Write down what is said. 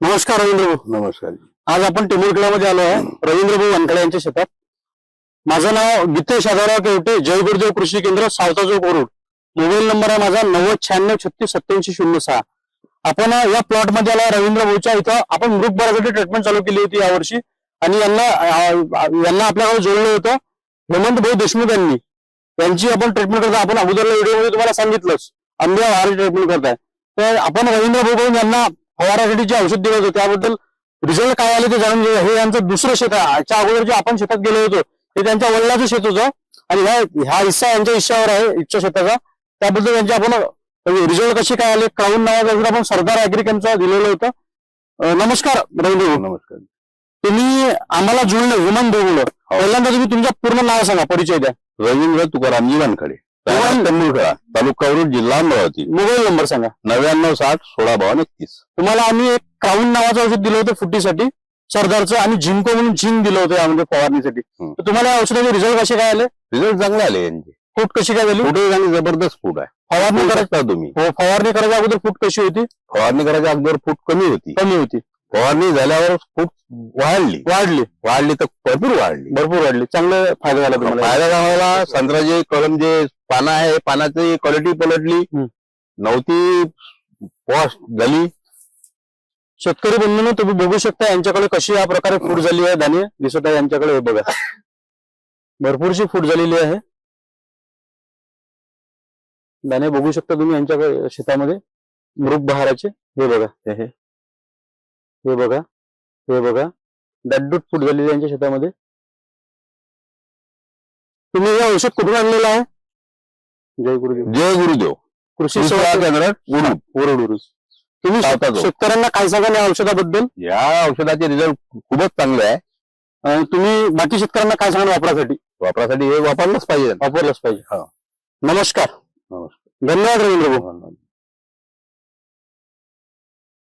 नमस्कार रवींद्र भाऊ नमस्कार. आज आपण टिमुरकड्यामध्ये आलो आहे. रवींद्र भाऊ वनकडे यांच्या शेतात. माझं नाव गीतेश आधारराव केवटे जय गुरुदेव कृषी केंद्र सावताजो कोरुड मोबाईल नंबर आहे माझा नव्वद शहाण्णव छत्तीस सत्याऐंशी शून्य सहा. आपण या प्लॉटमध्ये आला रवींद्र भाऊच्या इथं. आपण मृग बरासाठी ट्रीटमेंट चालू केली होती यावर्षी. आणि यांना यांना आपल्याकडे जोडलं होतं. हेमंत भाऊ देशमुख यांनी. यांची आपण ट्रीटमेंट करता आपण अगोदरला व्हिडिओमध्ये तुम्हाला सांगितलंच. वारी ट्रीटमेंट करताय. तर आपण रवींद्र भाऊ यांना फवारासाठी जे औषध दिलं होतं. त्याबद्दल रिझल्ट काय आले ते जाणून घेऊया. हे यांचं दुसरं शेत आहे. याच्या अगोदर जे आपण शेतात गेलो होतो ते त्यांच्या वडिलाचं शेत होतं. आणि ह्या ह्या हिस्सा यांच्या हिश्श्यावर आहे इच्छा शेताचा. त्याबद्दल त्यांचे आपण रिझल्ट कसे काय आले क्राऊन नावाचं आपण सरदार अॅग्रिक यांचं दिलेलं होतं. नमस्कार रवींद्र नमस्कार. तुम्ही आम्हाला जुळलं हेमंत भाऊ पहिल्यांदा तुम्ही तुमचं पूर्ण नाव सांगा परिचय द्या. रवींद्र तुकारामजी वानखडे तंबुळखळा तालुका जिल्हा अमरावती. मोबाईल नंबर सांगा. नव्याण्णव साठ सोळा बावन्न एकतीस. तुम्हाला आम्ही एक क्राऊन नावाचं औषध दिलं होतं फुटीसाठी. सरदारचं आणि झिंको म्हणून झिंक दिलं होतं यामध्ये फवारणीसाठी. तर तुम्हाला या औषधाचे रिझल्ट कसे काय आले? रिझल्ट चांगले आले यांचे. फूट कशी काय झाली? फुटे आणि जबरदस्त फूट आहे. फवारणी शकता तुम्ही. हो फवारणी करायच्या अगोदर फूट कशी होती? फवारणी करायच्या अगोदर फूट कमी होती. कमी होती. फवारणी झाल्यावर फूट वाढली. वाढली. वाढली तर भरपूर वाढली. भरपूर वाढली. चांगला फायदा झाला तुम्हाला. फायदा झाला. संत्र्याचे कलम जे पानं आहे पानाची क्वालिटी पलटली. नव्हती पॉस्ट झाली. शेतकरी बंधूंनो तुम्ही बघू शकता यांच्याकडे कशी या प्रकारे फूट झाली आहे. धान्य दिसत आहे यांच्याकडे. हे बघा. भरपूरशी फूट झालेली आहे. दाणे बघू शकता तुम्ही यांच्याकडे शेतामध्ये मृग बहाराचे. हे बघा. हे बघा हे बघा. दाटदूट फूट झालेली यांच्या शेतामध्ये. तुम्ही हे औषध कुठून आणलेलं आहे? जय गुरुदेव. जय गुरुदेव. कृषी सेवा केंद्रात. तुम्ही. शेतकऱ्यांना काय सांगाल या औषधाबद्दल? या औषधाचे रिझल्ट खूपच चांगले आहे. तुम्ही बाकी शेतकऱ्यांना काय सांगाल वापरासाठी? वापरासाठी हे वापरलंच पाहिजे. वापरलंच पाहिजे. हा. नमस्कार. नमस्कार. धन्यवाद रवींद्र भाऊ